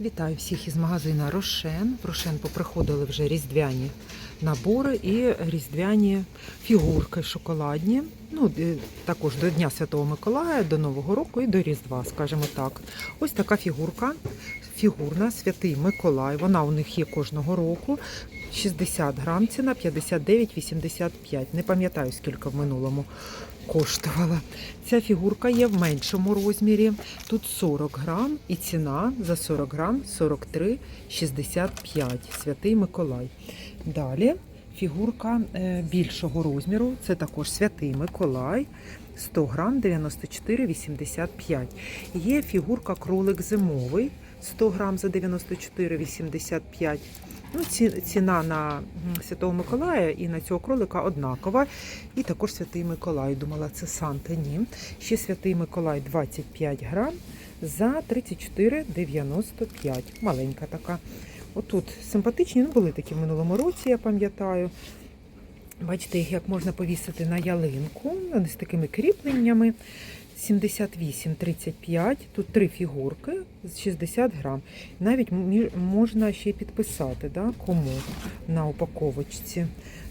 Вітаю всіх із магазина Рошен. В Рошен поприходили вже різдвяні набори і різдвяні фігурки шоколадні. Ну, е, також до Дня Святого Миколая, до Нового року і до Різдва, скажімо так. Ось така фігурка. Фігурна Святий Миколай. Вона у них є кожного року. 60 грам ціна 59,85. Не пам'ятаю, скільки в минулому коштувала. Ця фігурка є в меншому розмірі. Тут 40 грам і ціна за 40 грам 43,65. Святий Миколай. Далі фігурка е, більшого розміру. Це також Святий Миколай. 100 грам 94,85. Є фігурка кролик зимовий 100 грам за 94,85. Ну, ці- ціна на Святого Миколая і на цього кролика однакова. І також Святий Миколай. Думала, це Санта. Ні. Ще Святий Миколай 25 грам за 34,95. Маленька така. Отут симпатичні, ну були такі в минулому році, я пам'ятаю. Бачите, їх як можна повісити на ялинку. Вони з такими кріпленнями. 78,35. Тут три фігурки з 60 грам. Навіть можна ще й підписати, да, кому на упаковочці.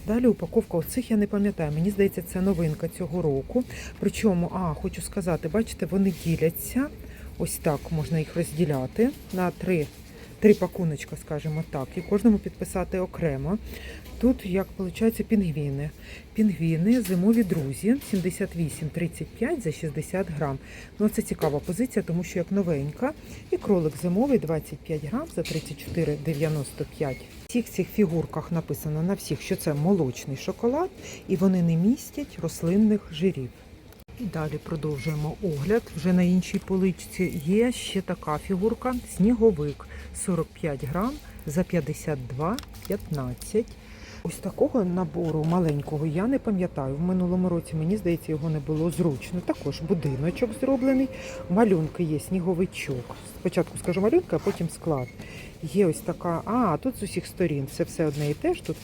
Далі упаковка оцих я не пам'ятаю. Мені здається, це новинка цього року. Причому, а, хочу сказати, бачите, вони діляться. Ось так можна їх розділяти на три, три пакуночка, скажімо так, і кожному підписати окремо. Тут, як виходить, пінгвіни. Пінгвіни, зимові друзі, 78,35 за 60 грам. Ну, це цікава позиція, тому що як новенька. І кролик зимовий 25 грам за 34,95. В всіх цих фігурках написано на всіх, що це молочний шоколад, і вони не містять рослинних жирів. І далі продовжуємо огляд. Вже на іншій поличці є ще така фігурка сніговик 45 грам за 52,15. Ось такого набору маленького я не пам'ятаю. В минулому році мені здається, його не було зручно. Також будиночок зроблений. Малюнки є, сніговичок. Спочатку скажу малюнка, а потім склад. Є ось така. А, тут з усіх сторін це все одне і те ж. Тут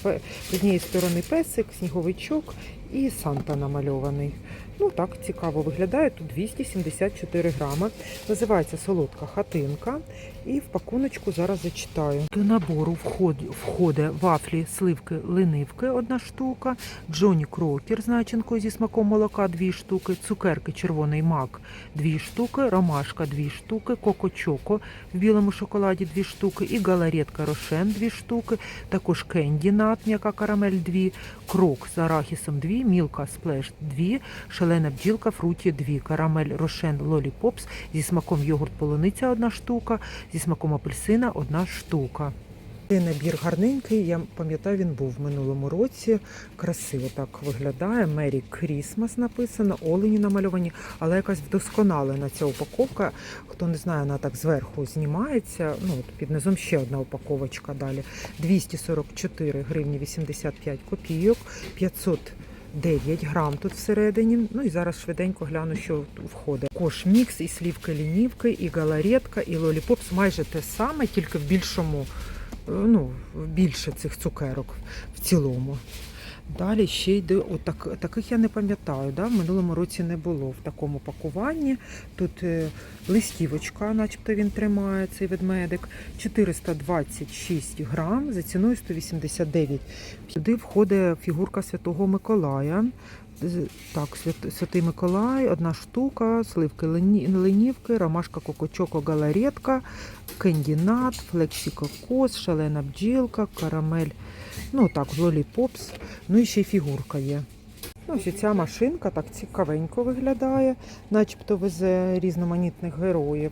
з однієї сторони песик, сніговичок і Санта намальований. Ну так цікаво виглядає. Тут 274 грами. Називається солодка хатинка. І в пакуночку зараз зачитаю. До набору входить, вафлі, сливки, ленивки одна штука, Джоні Крокер з начинкою зі смаком молока дві штуки, цукерки червоний мак дві штуки, ромашка дві штуки, коко чоко в білому шоколаді дві штуки і галаретка рошен дві штуки, також кенді нат, м'яка карамель дві, крок з арахісом дві, мілка сплеш дві, шалена бджілка фруті дві, карамель рошен лоліпопс зі смаком йогурт полуниця одна штука, зі смаком апельсина одна штука. Цей набір гарненький, я пам'ятаю, він був в минулому році. Красиво так виглядає. Мері Крісмас написано, олені намальовані, але якась вдосконалена ця упаковка. Хто не знає, вона так зверху знімається. Ну, от під низом ще одна упаковочка далі. 244 гривні 85 копійок, 509 грам тут всередині. Ну і зараз швиденько гляну, що входить. Також мікс і слівки лінівки, і галаретка, і лоліпопс. Майже те саме, тільки в більшому, ну, більше цих цукерок в цілому. Далі ще йде, отак, таких я не пам'ятаю, да? в минулому році не було в такому пакуванні. Тут е, листівочка, начебто він тримає, цей ведмедик, 426 грам за ціною 189. Сюди входить фігурка Святого Миколая. Так, Святий Миколай, одна штука, сливки лені- ленівки, ромашка кокочоко, галаретка, кендінат, флексі кокос, шалена бджілка, карамель. Ну так, лоліпопс. Ну і ще й фігурка є. Ну, ось ця машинка так цікавенько виглядає, начебто везе різноманітних героїв.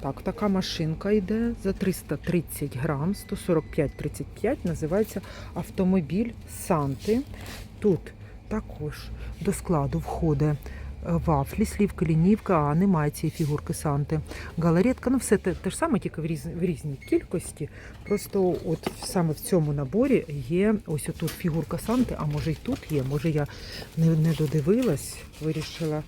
Так, така машинка йде за 330 грам, 145,35, називається автомобіль Санти. Тут також до складу входить е, вафлі, слівки, лінівка, а немає цієї фігурки Санти. Галаретка, ну все те, те ж саме, тільки в, різ, в різній кількості. Просто от саме в цьому наборі є ось тут фігурка Санти, а може й тут є, може я не, не додивилась, вирішила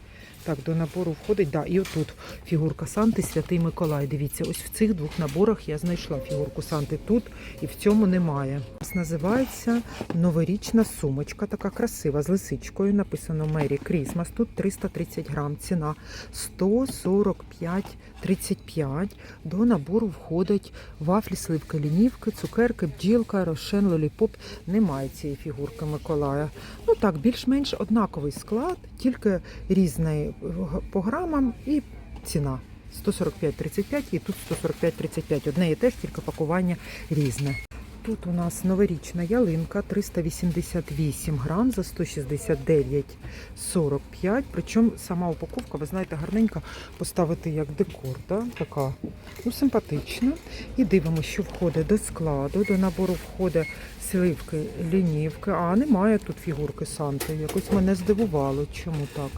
Так, до набору входить, да, і отут фігурка Санти Святий Миколай. Дивіться, ось в цих двох наборах я знайшла фігурку Санти тут і в цьому немає. Називається новорічна сумочка, така красива, з лисичкою. Написано Мері Крісмас. Тут 330 грам. Ціна 145,35. До набору входять вафлі, сливки, лінівки, цукерки, бджілка, рошен, лоліпоп. Немає цієї фігурки Миколая. Ну так, більш-менш однаковий склад, тільки різний по грамам і ціна. 145,35 і тут 145,35. Одне і теж, тільки пакування різне. Тут у нас новорічна ялинка 388 грам за 169,45. Причому сама упаковка, ви знаєте, гарненька поставити як декор. Да? Така ну, симпатична. І дивимося, що входить до складу. До набору входить сливки, лінівки. А немає тут фігурки Санти. Якось мене здивувало, чому так.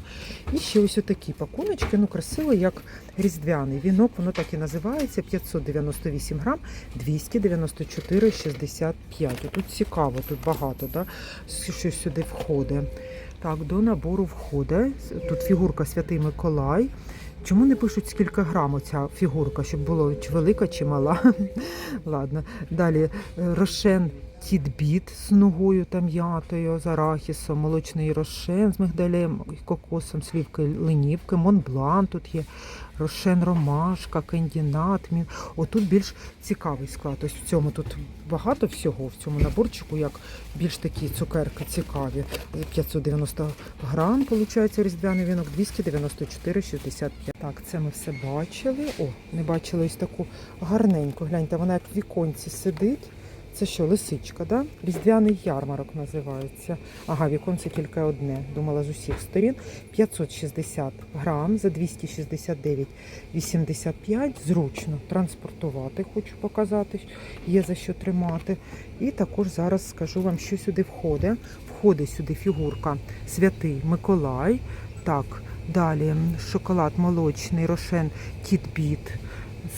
І ще ось отакі пакуночки, ну красиво, як різдвяний вінок, воно так і називається. 598 грам, 294,65. Тут цікаво, тут багато, да? що сюди входить. Так, до набору входить. Тут фігурка Святий Миколай. Чому не пишуть скільки грам ця фігурка, щоб було чи велика, чи мала? Ладно. Далі е, рошен тітбіт з ногою та м'ятою, з арахісом, молочний рошен з мигдалем, кокосом, слівки линівки, монблан тут є, рошен ромашка, кандінат. Отут більш цікавий склад. Ось в цьому тут багато всього в цьому наборчику, як більш такі цукерки цікаві. 590 грам, виходить, різдвяний вінок, 294,65. Так, це ми все бачили. О, не бачили ось таку гарненьку. Гляньте, вона як в віконці сидить. Це що, лисичка, да? Різдвяний ярмарок називається. Ага, віконце тільки одне. Думала з усіх сторін. 560 грам за 269,85. Зручно транспортувати, хочу показати. Є за що тримати. І також зараз скажу вам, що сюди входить. Входить сюди фігурка Святий Миколай. Так, далі шоколад молочний, рошен Тітбіт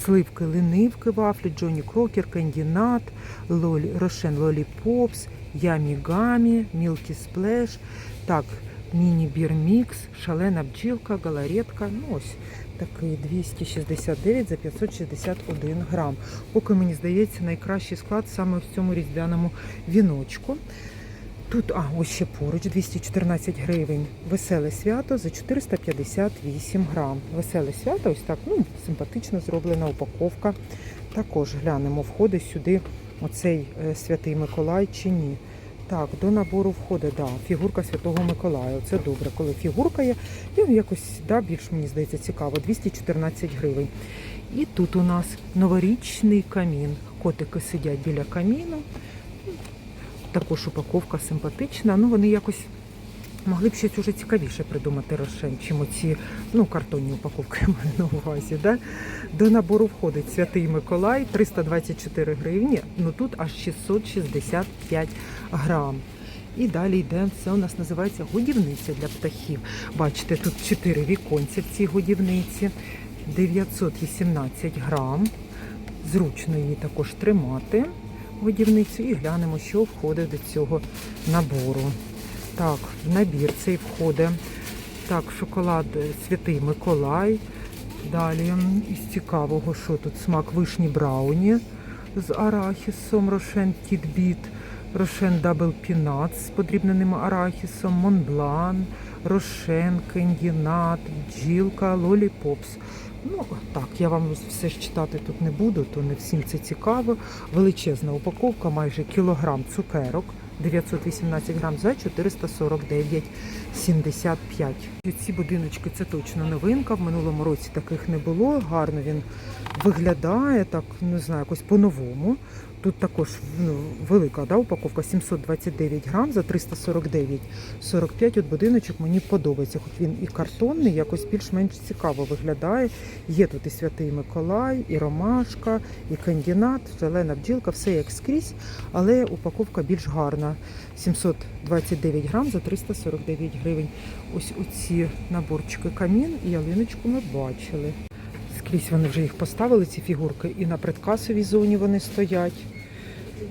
сливки, ленивки, вафлі, Джоні Крокер, кандінат, лолі, рошен лоліпопс, ямі гамі, мілкі сплеш, так, міні-бір мікс, шалена бджілка, галаретка. Ну ось такий 269 за 561 грам. Поки мені здається, найкращий склад саме в цьому різдвяному віночку. Тут, а, ось ще поруч 214 гривень. Веселе свято за 458 грам. Веселе свято, ось так, ну, симпатично зроблена упаковка. Також глянемо, входить сюди оцей е, святий Миколай чи ні. Так, до набору входить, да, фігурка Святого Миколая. Це добре, коли фігурка є. І якось да, більш мені здається цікаво. 214 гривень. І тут у нас новорічний камін. Котики сидять біля каміну. Також упаковка симпатична. Ну, вони якось могли б щось уже цікавіше придумати рошен, чим оці ну, картонні упаковки я маю на увазі. Да? До набору входить Святий Миколай 324 гривні, ну тут аж 665 грам. І далі йде, це у нас називається годівниця для птахів. Бачите, тут 4 віконця в цій годівниці, 918 грам. Зручно її також тримати годівницю і глянемо, що входить до цього набору. Так, в набір цей входить. Так, шоколад Святий Миколай. Далі із цікавого, що тут смак вишні брауні з арахісом, рошен тітбіт, рошен дабл пінат з подрібненим арахісом, монблан, рошен, кендінат, бджілка, лоліпопс. Ну, так, я вам все ж читати тут не буду, то не всім це цікаво. Величезна упаковка, майже кілограм цукерок, 918 грам за 449,75. Ці будиночки це точно новинка. В минулому році таких не було. Гарно він виглядає, так, не знаю, якось по-новому. Тут також ну, велика да, упаковка 729 грам за 349,45. От будиночок мені подобається. Хоч він і картонний, якось більш-менш цікаво виглядає. Є тут і Святий Миколай, і Ромашка, і кандінат, зелена бджілка, все як скрізь, але упаковка більш гарна. 729 грам за 349 гривень. Ось оці наборчики камін і ялиночку ми бачили. Скрізь вони вже їх поставили, ці фігурки, і на предкасовій зоні вони стоять.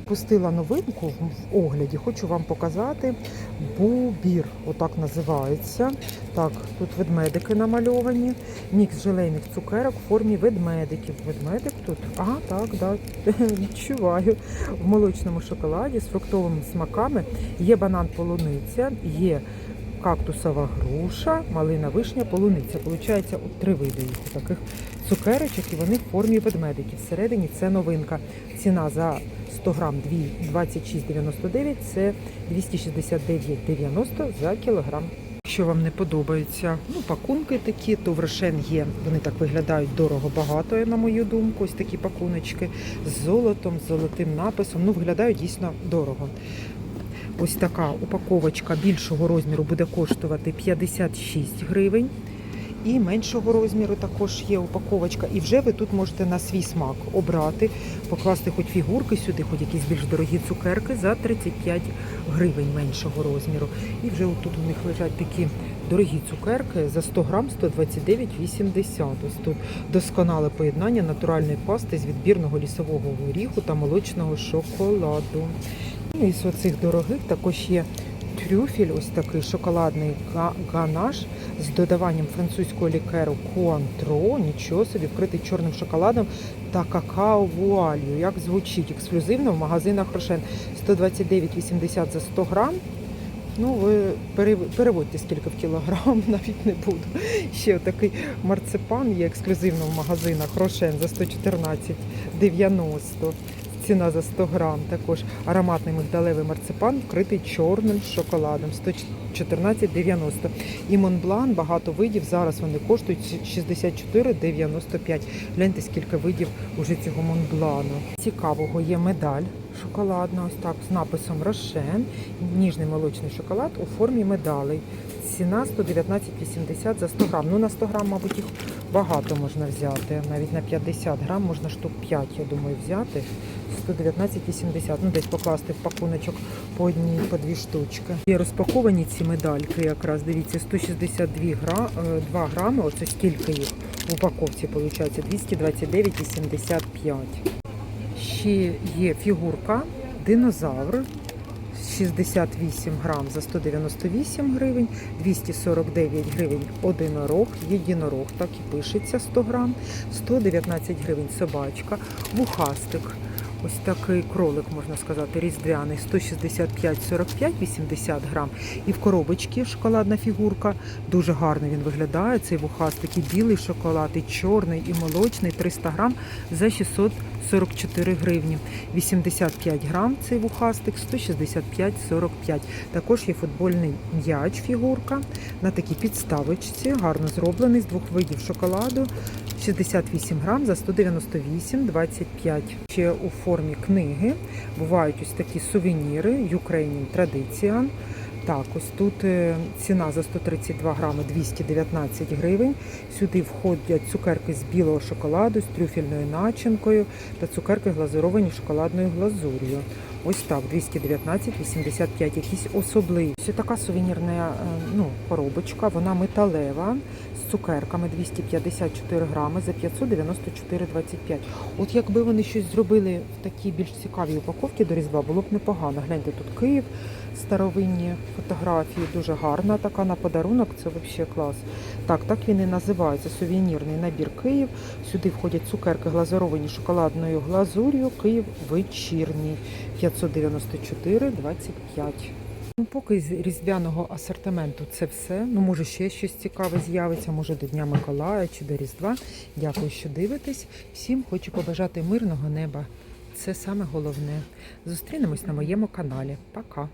Пустила новинку в огляді, хочу вам показати бубір, отак називається. Так, тут ведмедики намальовані, мікс желейних цукерок в формі ведмедиків. Ведмедик тут? А, так, да, відчуваю. В молочному шоколаді з фруктовими смаками є банан полуниця, є кактусова груша, малина вишня, полуниця. Получається от три види їх таких цукерочок, і вони в формі ведмедиків. Всередині це новинка. Ціна за 100 грам 26,99, це 269,90 за кілограм. Якщо вам не подобаються ну, пакунки такі, то в Рошен є. Вони так виглядають дорого багато, на мою думку. Ось такі пакуночки з золотом, з золотим написом. Ну, виглядають дійсно дорого. Ось така упаковочка більшого розміру буде коштувати 56 гривень. І меншого розміру також є упаковочка. І вже ви тут можете на свій смак обрати, покласти хоч фігурки сюди, хоч якісь більш дорогі цукерки за 35 гривень меншого розміру. І вже тут у них лежать такі дорогі цукерки за 100 грам 129,80. Ось тут досконале поєднання натуральної пасти з відбірного лісового горіху та молочного шоколаду. Із оцих дорогих також є трюфель, ось такий шоколадний га- ганаш з додаванням французького лікеру Куантро, нічого собі, вкритий чорним шоколадом та какао вуалью. Як звучить ексклюзивно в магазинах Рошен 129,80 за 100 грам. Ну, ви переводьте скільки в кілограм, навіть не буду. Ще такий марципан є ексклюзивно в магазинах Рошен за 114,90. Ціна за 100 грам. Також ароматний мигдалевий марципан, вкритий чорним шоколадом 114,90. І Монблан, багато видів. Зараз вони коштують 64,95. Гляньте, скільки видів уже цього Монблану. Цікавого є медаль шоколадна, ось так, з написом Рошен. Ніжний молочний шоколад у формі медалей. Ціна 119,80 за 100 грам. Ну, на 100 грам, мабуть, їх багато можна взяти. Навіть на 50 грам можна штук 5, я думаю, взяти. 119,80. Ну, десь покласти в пакуночок по одній, по дві штучки. Є розпаковані ці медальки, якраз дивіться, 162 гра, е, 2 грами. Оце скільки їх в упаковці виходить? 229,85. Ще є фігурка, динозавр. 68 грам за 198 гривень, 249 гривень одинорог, єдинорог, так і пишеться 100 грам, 119 гривень собачка, вухастик. Ось такий кролик, можна сказати, різдвяний, 165,45, 80 грам. І в коробочці шоколадна фігурка. Дуже гарно він виглядає. Цей вухастик і білий шоколад, і чорний, і молочний, 300 грам за 644 гривні. 85 грам цей вухастик, 165,45. Також є футбольний м'яч фігурка на такій підставочці, гарно зроблений з двох видів шоколаду. 68 грам за 198,25. Ще у формі книги бувають ось такі сувеніри Ukrainian Tradition. Так, ось тут е, ціна за 132 грами 219 гривень. Сюди входять цукерки з білого шоколаду, з трюфельною начинкою та цукерки глазуровані шоколадною глазур'ю. Ось так, 219,85, якісь особливі. Ось така сувенірна е, ну, коробочка, вона металева цукерками 254 грами за 594,25. От якби вони щось зробили в такій більш цікавій упаковці до Різдва, було б непогано. Гляньте, тут Київ, старовинні фотографії, дуже гарна така на подарунок, це взагалі клас. Так, так він і називається сувенірний набір Київ. Сюди входять цукерки глазуровані шоколадною глазур'ю, Київ вечірній 594,25. Ну, поки з різдвяного асортименту це все. Ну, може, ще щось цікаве з'явиться, може до Дня Миколая чи до Різдва. Дякую, що дивитесь. Всім хочу побажати мирного неба. Це саме головне. Зустрінемось на моєму каналі. Пока!